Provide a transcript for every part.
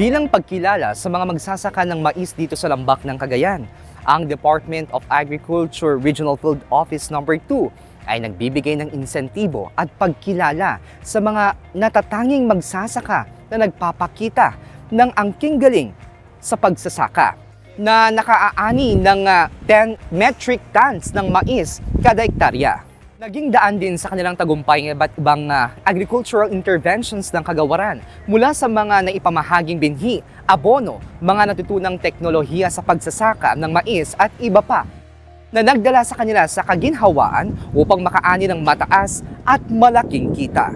Bilang pagkilala sa mga magsasaka ng mais dito sa Lambak ng Cagayan, ang Department of Agriculture Regional Field Office No. 2 ay nagbibigay ng insentibo at pagkilala sa mga natatanging magsasaka na nagpapakita ng angking galing sa pagsasaka na nakaaani ng ah, 10 metric tons ng mais kada hektarya. Naging daan din sa kanilang tagumpay ng iba't ibang ah, agricultural interventions ng kagawaran mula sa mga naipamahaging binhi, abono, mga natutunang teknolohiya sa pagsasaka ng mais at iba pa na nagdala sa kanila sa kaginhawaan upang makaani ng mataas at malaking kita.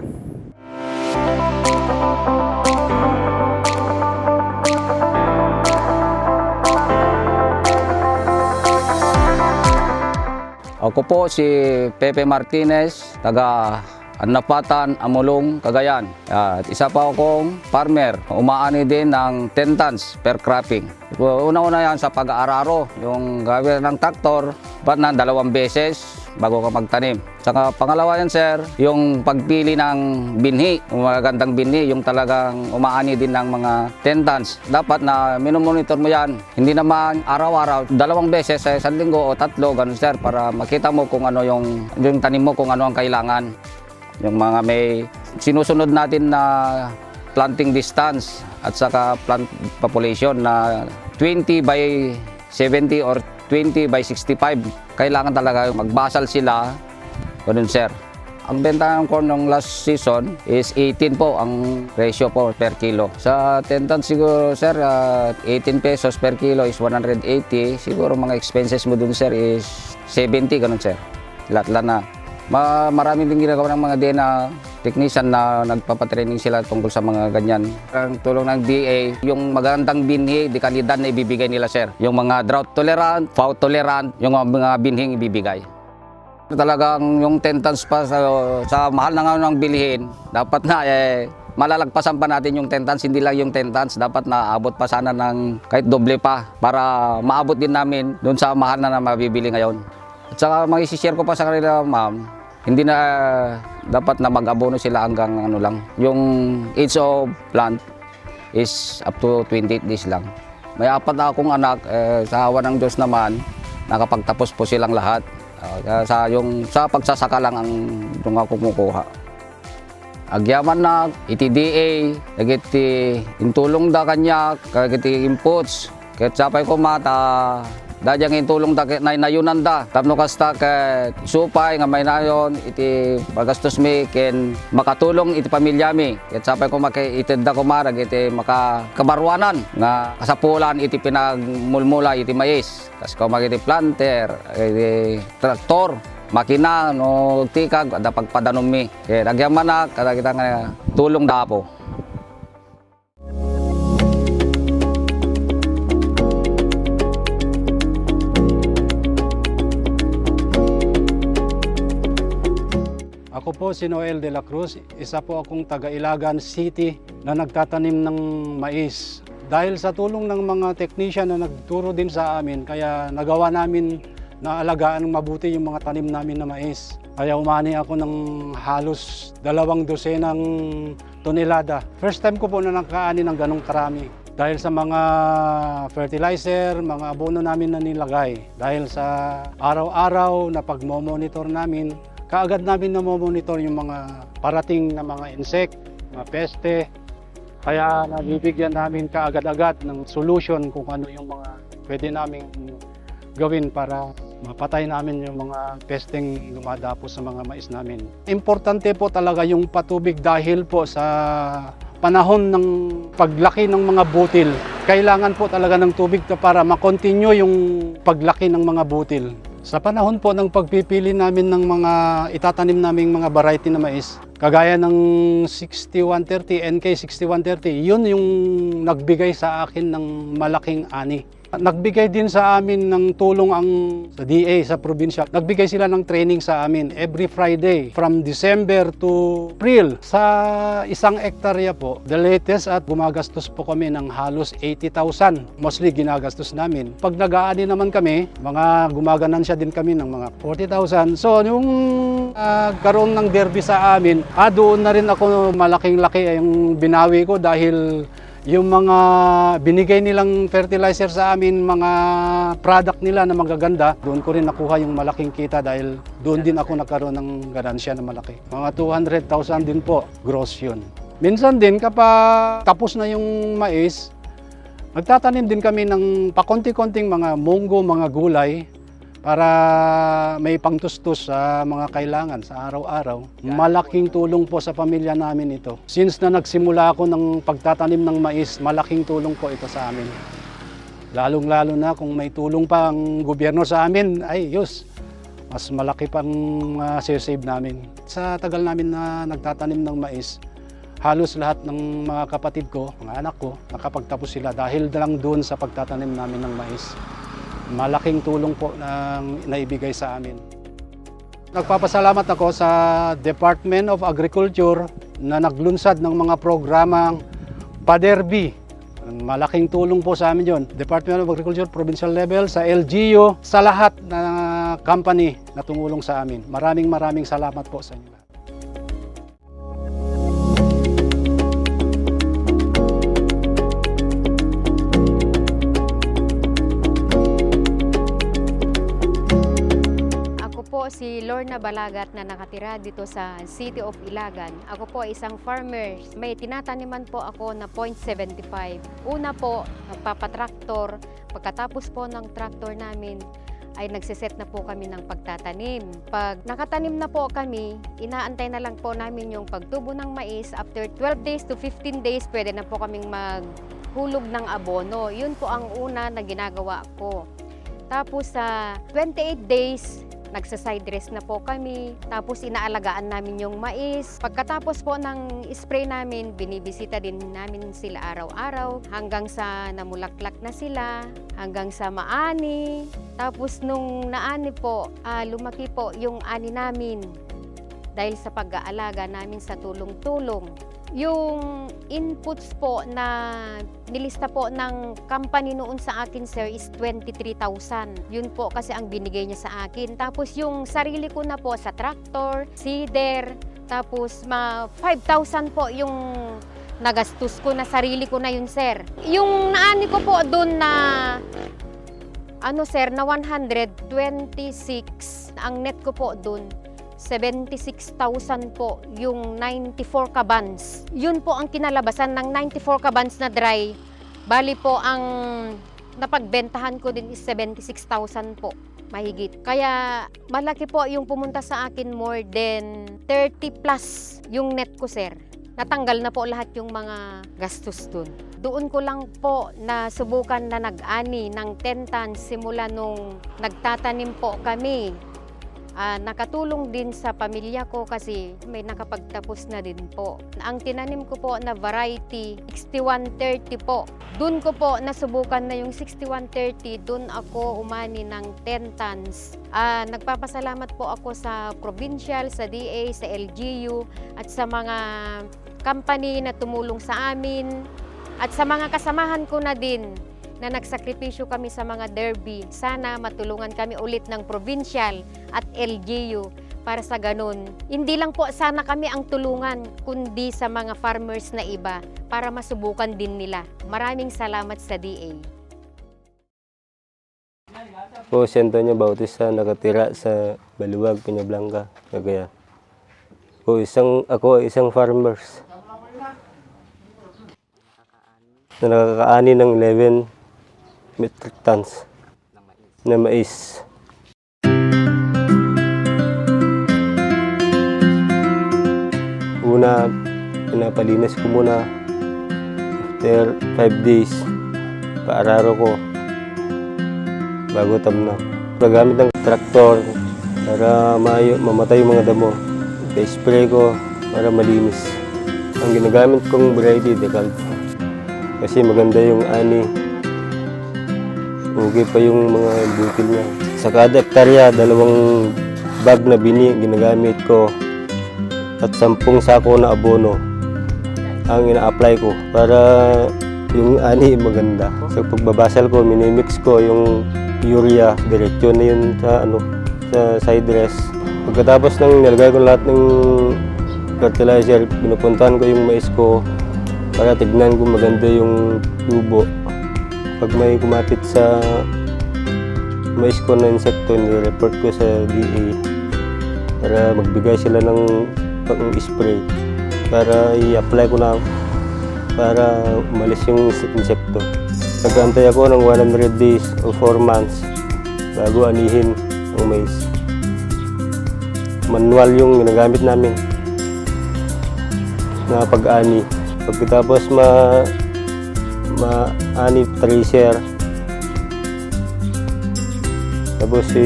Ako po si Pepe Martinez, taga Anapatan, Amulong, Cagayan. At isa pa akong farmer, umaani din ng 10 tons per cropping. Una-una yan sa pag-aararo, yung gawin ng traktor, ba't na dalawang beses bago ka magtanim. Saka pangalawa yan sir, yung pagpili ng binhi, yung magagandang binhi, yung talagang umaani din ng mga 10 tons. Dapat na minomonitor mo yan, hindi naman araw-araw, dalawang beses sa isang linggo o tatlo, ganun sir, para makita mo kung ano yung, yung tanim mo, kung ano ang kailangan. Yung mga may sinusunod natin na planting distance at saka plant population na 20 by 70 or 20 by 65. Kailangan talaga magbasal sila. Ganun sir. Ang benta ng corn last season is 18 po ang ratio po per kilo. Sa 10 tons siguro sir, ah, 18 pesos per kilo is 180. Siguro mga expenses mo dun sir is 70 ganun sir. Lahat-lahat na. Ma marami din ginagawa ng mga DNA technician na nagpapatraining sila tungkol sa mga ganyan. Ang tulong ng DA, yung magandang binhi, di kalidad na ibibigay nila sir. Yung mga drought tolerant, drought tolerant, yung mga binhing ibibigay. Talagang yung 10 tons pa sa, sa mahal na nga ng bilihin, dapat na eh, malalagpasan pa natin yung 10 tons, hindi lang yung 10 tons, dapat na abot pa sana ng kahit doble pa para maabot din namin doon sa mahal na na mabibili ngayon. At saka mag-share ko pa sa kanila, ma'am, hindi na dapat na mag-abono sila hanggang ano lang. Yung age of plant is up to 28 days lang. May apat na akong anak, eh, sa hawa ng Diyos naman, nakapagtapos po silang lahat. Ah, kaya sa, yung, sa pagsasaka lang ang yung kumukuha. Agyaman na, iti DA, nagiti intulong da kanya, kagiti inputs, kahit sapay ko mata, Dadyang intulong da na nayunan da. Tapno kasta ket supay nga may nayon iti pagastos mi ken makatulong iti pamilya mi. Ket sapay ko makiitid da ko marag iti makakabarwanan nga kasapulan iti pinagmulmula iti mais. Kas ko magiti planter, iti traktor, makina no tikag da pagpadanom mi. Ket agyaman na kada kita nga tulong da po. Ako po si Noel de la Cruz, isa po akong taga-Ilagan City na nagtatanim ng mais. Dahil sa tulong ng mga technician na nagturo din sa amin, kaya nagawa namin na alagaan mabuti yung mga tanim namin na mais. Kaya umani ako ng halos dalawang dosenang tonelada. First time ko po na nakaani ng ganong karami. Dahil sa mga fertilizer, mga abono namin na nilagay. Dahil sa araw-araw na pagmomonitor namin, kaagad namin na monitor yung mga parating na mga insect, mga peste. Kaya nabibigyan namin kaagad-agad ng solution kung ano yung mga pwede namin gawin para mapatay namin yung mga pesteng lumadapo sa mga mais namin. Importante po talaga yung patubig dahil po sa panahon ng paglaki ng mga butil. Kailangan po talaga ng tubig para makontinue yung paglaki ng mga butil. Sa panahon po ng pagpipili namin ng mga itatanim naming mga variety na mais, kagaya ng 6130, NK 6130, yun yung nagbigay sa akin ng malaking ani. Nagbigay din sa amin ng tulong ang sa DA sa probinsya. Nagbigay sila ng training sa amin every Friday from December to April. Sa isang ektarya po, the latest at gumagastos po kami ng halos 80,000. Mostly ginagastos namin. Pag nag-aani naman kami, mga gumaganansya din kami ng mga 40,000. So yung ah, karoon ng derby sa amin, ah, doon na rin ako malaking laki yung binawi ko dahil yung mga binigay nilang fertilizer sa amin, mga product nila na magaganda, doon ko rin nakuha yung malaking kita dahil doon din ako nagkaroon ng ganansya na malaki. Mga 200,000 din po, gross yun. Minsan din kapag tapos na yung mais, nagtatanim din kami ng pakonti-konting mga munggo, mga gulay para may pangtustos sa mga kailangan sa araw-araw. Malaking tulong po sa pamilya namin ito. Since na nagsimula ako ng pagtatanim ng mais, malaking tulong po ito sa amin. Lalong-lalo na kung may tulong pa ang gobyerno sa amin, ay yus, mas malaki pang uh, save namin. Sa tagal namin na nagtatanim ng mais, halos lahat ng mga kapatid ko, mga anak ko, nakapagtapos sila dahil lang doon sa pagtatanim namin ng mais malaking tulong po na naibigay sa amin. Nagpapasalamat ako sa Department of Agriculture na naglunsad ng mga programang PADERBI. Malaking tulong po sa amin yon. Department of Agriculture, provincial level, sa LGU, sa lahat na company na tumulong sa amin. Maraming maraming salamat po sa inyo. Po si Lorna Balagat na nakatira dito sa City of Ilagan. Ako po ay isang farmer. May tinataniman po ako na .75. Una po, nagpapatraktor. Pagkatapos po ng traktor namin, ay nagsiset na po kami ng pagtatanim. Pag nakatanim na po kami, inaantay na lang po namin yung pagtubo ng mais. After 12 days to 15 days, pwede na po kaming maghulog ng abono. Yun po ang una na ginagawa ko. Tapos sa 28 days, nagsa-side dress na po kami. Tapos inaalagaan namin yung mais. Pagkatapos po ng spray namin, binibisita din namin sila araw-araw hanggang sa namulaklak na sila, hanggang sa maani. Tapos nung naani po, ah, lumaki po yung ani namin dahil sa pag-aalaga namin sa tulong-tulong. Yung inputs po na nilista po ng company noon sa akin, sir, is 23,000. Yun po kasi ang binigay niya sa akin. Tapos yung sarili ko na po sa tractor, seeder, tapos ma 5,000 po yung nagastos ko na sarili ko na yun, sir. Yung naani ko po doon na ano sir, na 126, ang net ko po doon, 76,000 po yung 94 kabans. Yun po ang kinalabasan ng 94 kabans na dry. Bali po ang napagbentahan ko din is 76,000 po mahigit. Kaya malaki po yung pumunta sa akin more than 30 plus yung net ko sir. Natanggal na po lahat yung mga gastos dun. Doon ko lang po na subukan na nag-ani ng 10 tons simula nung nagtatanim po kami Ah, nakatulong din sa pamilya ko kasi may nakapagtapos na din po. Ang tinanim ko po na variety, 6130 po. Doon ko po nasubukan na yung 6130, doon ako umani ng 10 tons. Ah, nagpapasalamat po ako sa provincial, sa DA, sa LGU, at sa mga company na tumulong sa amin, at sa mga kasamahan ko na din na nagsakripisyo kami sa mga derby. Sana matulungan kami ulit ng provincial at LGU para sa ganun. Hindi lang po sana kami ang tulungan, kundi sa mga farmers na iba para masubukan din nila. Maraming salamat sa DA. Po, si Antonio Bautista, nakatira sa Baluwag, Peñablanca, Cagayan. Po, isang, ako isang farmers. Na nakakaani ng 11 metric tons na mais. Una, pinapalinis ko muna. After 5 days, paararo ko bago tamna. Gagamit ng traktor para mayo, mamatay yung mga damo. Pa-spray ko para malinis. Ang ginagamit kong variety, Decalp. Kasi maganda yung ani. Okay pa yung mga butil niya. Sa kada hektarya, dalawang bag na bini ginagamit ko at sampung sako na abono ang ina-apply ko para yung ani maganda. Sa pagbabasal ko, minimix ko yung urea, diretso na yun sa ano sa side dress. Pagkatapos ng nilagay ko lahat ng fertilizer, pinupuntahan ko yung mais ko para tignan kung maganda yung tubo. Pag may kumapit sa mais ko na insekto, nire-report ko sa DA para magbigay sila ng pang-spray para i-apply ko na para umalis yung insekto. Nag-antay ako ng 100 days o 4 months bago anihin ang mais. Manual yung ginagamit namin na pag-ani. Pagkatapos ma ma-ani tracer. Tapos si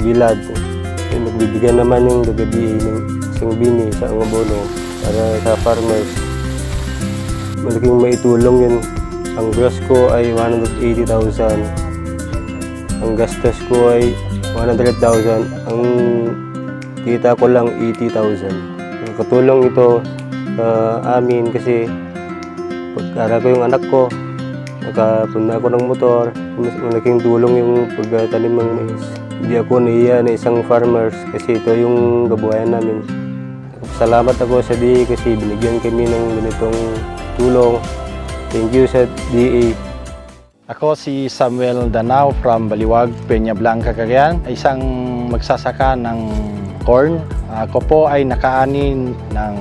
bilad yung nagbibigyan naman yung gagabi ng isang bini sa abono para sa farmers. Malaking maitulong yun. Ang gross ko ay 180,000 ang gastos ko ay 100,000 ang kita ko lang 80,000 nakatulong ito sa amin kasi pagkara ko yung anak ko. Nakapuna ako ng motor. Malaking tulong yung pagtanim ng mais. Hindi ako naiya na isang farmers kasi ito yung gabuhayan namin. Salamat ako sa DA kasi binigyan kami ng ganitong tulong. Thank you sa DA Ako si Samuel Danao from Baliwag, Peña Blanca, Cagayan. Isang magsasaka ng corn. Ako po ay nakaani ng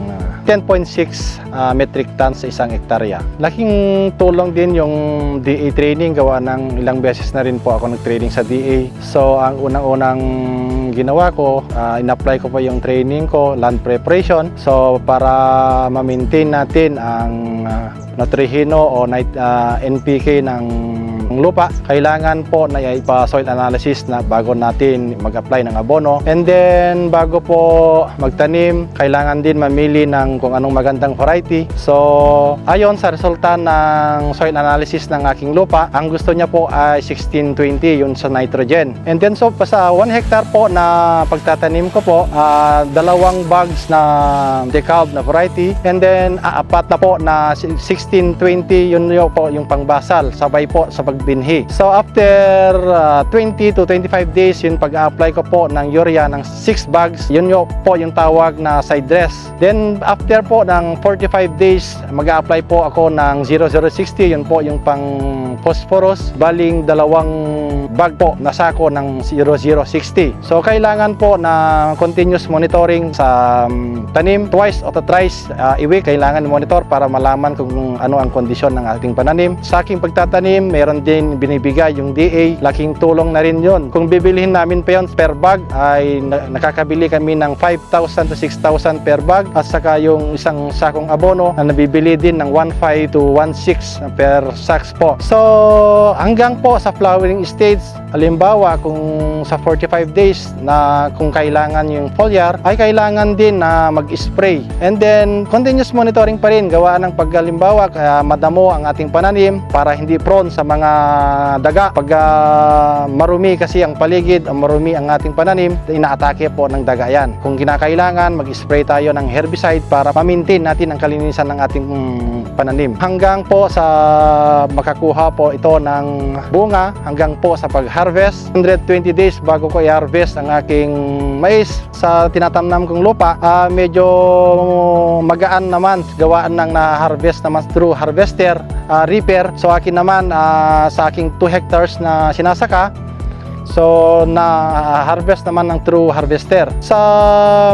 10.6 ah, metric tons sa isang hektarya. Laking tulong din yung DA training. Gawa ng ilang beses na rin po ako nag-training sa DA. So ang unang-unang ginawa ko, ah, in-apply ko po yung training ko, land preparation. So para ma-maintain natin ang ah, nutrihino o ah, NPK ng lupa, kailangan po na ipa-soil analysis na bago natin mag-apply ng abono. And then, bago po magtanim, kailangan din mamili ng kung anong magandang variety. So, ayon sa resulta ng soil analysis ng aking lupa, ang gusto niya po ay 1620 yun sa nitrogen. And then, so, sa 1 hectare po na pagtatanim ko po, ah, dalawang bags na dekalb na variety. And then, ah, apat na po na 1620 yun yung po yung pangbasal, sabay po sa pagbinhi. So, after ah, 20 to 25 days, yun pag-apply ko po ng urea ng 6 bags, yun yung po yung tawag na side dress. Then, after po ng 45 days, mag-apply po ako ng 0060, yun po yung pang phosphorus, baling dalawang bag po na sako ng 0060. So, kailangan po na continuous monitoring sa um, tanim twice o thrice uh, a week. Kailangan monitor para malaman kung ano ang kondisyon ng ating pananim. Sa aking pagtatanim, meron din binibigay yung DA. Laking tulong na rin yun. Kung bibilihin namin pa yun per bag, ay na- nakakabili kami ng 5,000 to 6,000 per bag. At saka yung isang sakong abono na nabibili din ng 1,500 to 1,600 per sacks po. So, hanggang po sa flowering stage, halimbawa kung sa 45 days na kung kailangan yung foliar, ay kailangan din na mag-spray. And then, continuous monitoring pa rin gawa ng paghalimbawa kaya madamo ang ating pananim para hindi prone sa mga daga. Pag ah, marumi kasi ang paligid, ang marumi ang ating pananim, inaatake po ng daga yan. Kung kinakailangan, mag-spray tayo ng herbicide para ma-maintain natin ang kalinisan ng ating mm, pananim. Hanggang po sa makakuha po ito ng bunga, hanggang po sa pag-harvest. 120 days bago ko i-harvest ang aking mais sa tinatamnam kong lupa, ah, medyo magaan naman gawaan ng na-harvest naman through harvester, ah, reaper. So akin naman ah, sa aking 2 hectares na sinasaka, So, na-harvest naman ng true harvester. Sa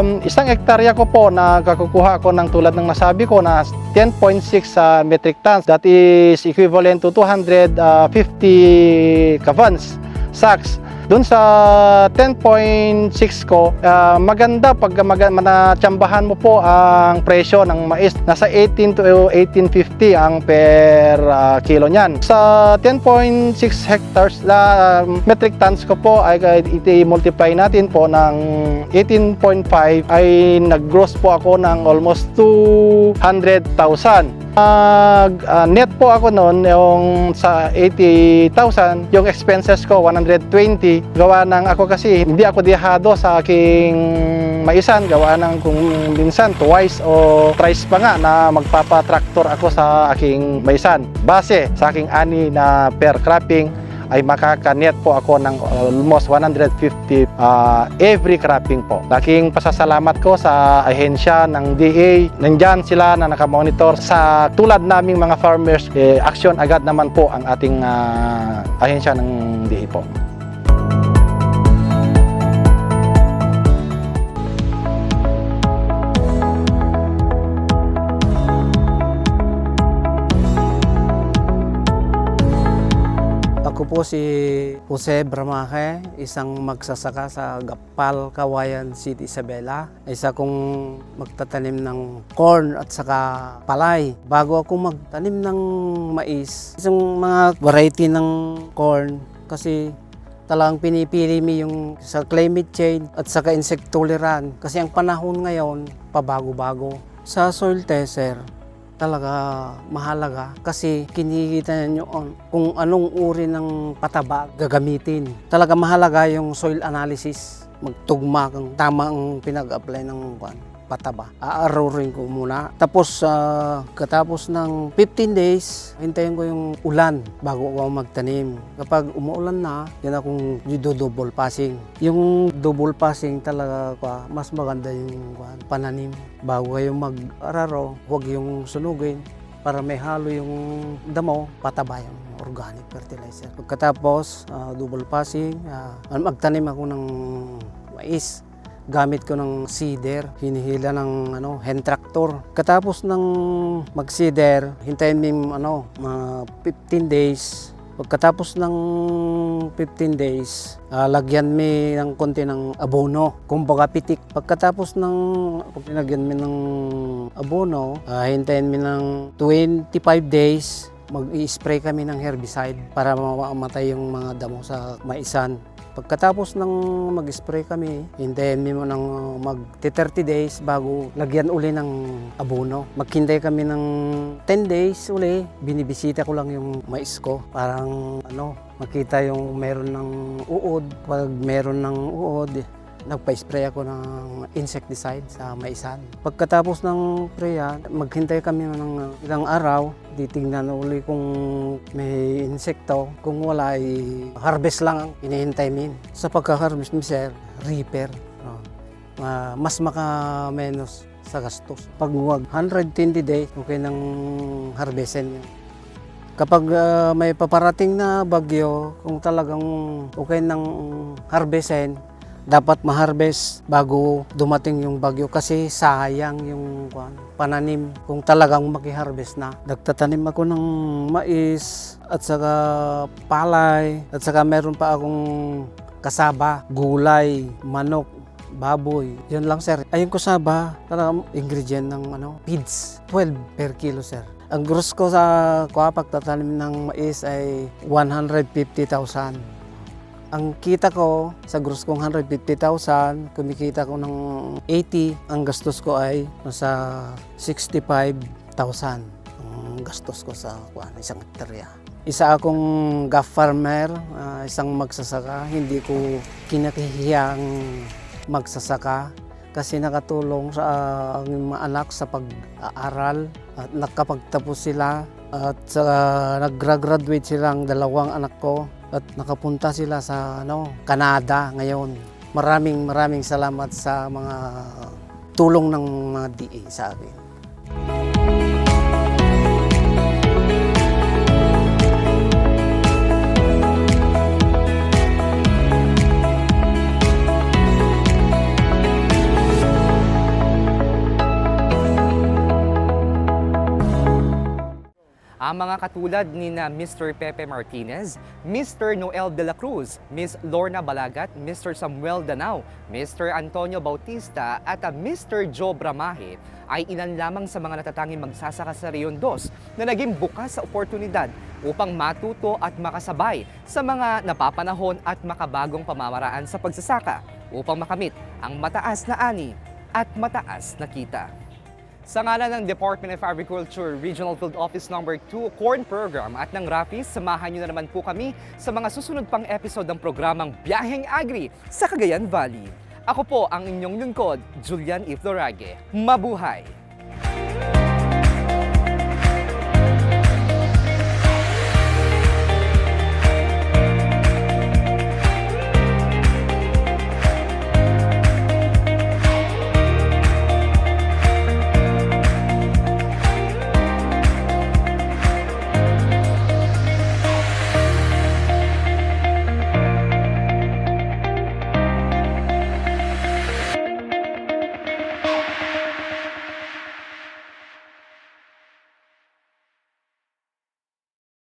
um, isang hektarya ko po, nakakukuha ako ng tulad ng nasabi ko na 10.6 sa metric tons. That is equivalent to 250 kavans, sacks. Doon sa 10.6 ko, ah, maganda pag maga, manatsambahan mo po ang presyo ng mais. Nasa 18 to 18.50 ang per ah, kilo niyan. Sa 10.6 hectares na metric tons ko po ay i-multiply natin po ng 18.5 ay nag-gross po ako ng almost 200,000. Nag ah, net po ako noon yung sa 80,000, yung expenses ko 120. Gawa ng ako kasi hindi ako dihado sa aking maisan, gawa ng kung minsan twice o thrice pa nga na magpapa-tractor ako sa aking maisan. Base sa aking ani na per cropping ay makakanet po ako ng almost 150 ah, every cropping po. Laking pasasalamat ko sa ahensya ng DA. Nandyan sila na nakamonitor sa tulad naming mga farmers. Eh, action agad naman po ang ating ah, ahensya ng DA po. Ako po si Jose Bramaje, isang magsasaka sa Gapal, Kawayan City, Isabela. Isa kong magtatanim ng corn at saka palay. Bago ako magtanim ng mais, isang mga variety ng corn kasi talagang pinipili mi yung sa climate change at saka insect tolerant kasi ang panahon ngayon pabago-bago. Sa soil tester, talaga mahalaga kasi kinikita nyo on- kung anong uri ng pataba gagamitin. Talaga mahalaga yung soil analysis. Magtugma kung tama ang pinag-apply ng kwan, pataba. Aarurin ko muna. Tapos ah, katapos ng 15 days, hintayin ko yung ulan bago ako magtanim. Kapag umuulan na, yan akong double passing. Yung double passing talaga kwa, mas maganda yung kwan, pananim. Bago kayo mag-araro, huwag yung sunugin para may halo yung damo, pataba yung organic fertilizer. Pagkatapos, ah, double passing, ah, magtanim ako ng mais gamit ko ng seeder, hinihila ng ano, hand tractor. Katapos ng mag-seeder, hintayin mo ano, mga 15 days. Pagkatapos ng 15 days, ah, lagyan mi ng konti ng abono, kumbaga pitik. Pagkatapos ng pag nilagyan mi ng abono, ah, hintayin mi ng 25 days, mag-i-spray kami ng herbicide para mamatay yung mga damo sa maisan. Pagkatapos ng mag-spray kami, hintayin mo ng mag 30 days bago lagyan uli ng abono. Maghintay kami ng 10 days uli, binibisita ko lang yung mais ko. Parang ano, makita yung meron ng uod. Pag meron ng uod, nagpa-spray ako ng insecticide sa maisan. Pagkatapos ng sprayan, maghintay kami ng ilang araw, titingnan uli kung may insekto. Kung wala, ay harvest lang ang hinihintay min. Sa pagka-harvest sir, reaper. Ma- mas maka-menos sa gastos. Pag wag 120 days, okay nang harvestin yun. Kapag ah, may paparating na bagyo, kung talagang okay nang harvestin, dapat ma-harvest bago dumating yung bagyo kasi sayang yung pananim kung talagang maki-harvest na. Nagtatanim ako ng mais at saka palay at saka meron pa akong kasaba, gulay, manok, baboy. Yun lang sir. Ayun ko saba, talagang ingredient ng ano, feeds. 12 per kilo sir. Ang gross ko sa kuha pagtatanim ng mais ay 150,000 ang kita ko sa gross kong 150,000, kumikita ko ng 80, ang gastos ko ay nasa 65,000 ang gastos ko sa kuan, isang hektarya. Isa akong gaff farmer, ah, isang magsasaka, hindi ko kinakihiyang magsasaka kasi nakatulong sa ah, ang mga anak sa pag-aaral at nakapagtapos sila at sa nag-graduate silang dalawang anak ko at nakapunta sila sa ano, Canada ngayon. Maraming maraming salamat sa mga tulong ng mga DA sa akin. Ang mga katulad ni na Mr. Pepe Martinez, Mr. Noel de la Cruz, Miss Lorna Balagat, Mr. Samuel Danao, Mr. Antonio Bautista at Mr. Joe Bramahe ay ilan lamang sa mga natatanging magsasaka sa Rion 2 na naging bukas sa oportunidad upang matuto at makasabay sa mga napapanahon at makabagong pamamaraan sa pagsasaka upang makamit ang mataas na ani at mataas na kita. Sa ngalan ng Department of Agriculture Regional Field Office Number 2 Corn Program at ng RAFIS, samahan niyo na naman po kami sa mga susunod pang episode ng programang Biyaheng Agri sa Cagayan Valley. Ako po ang inyong lingkod, Julian Iflorage. Mabuhay!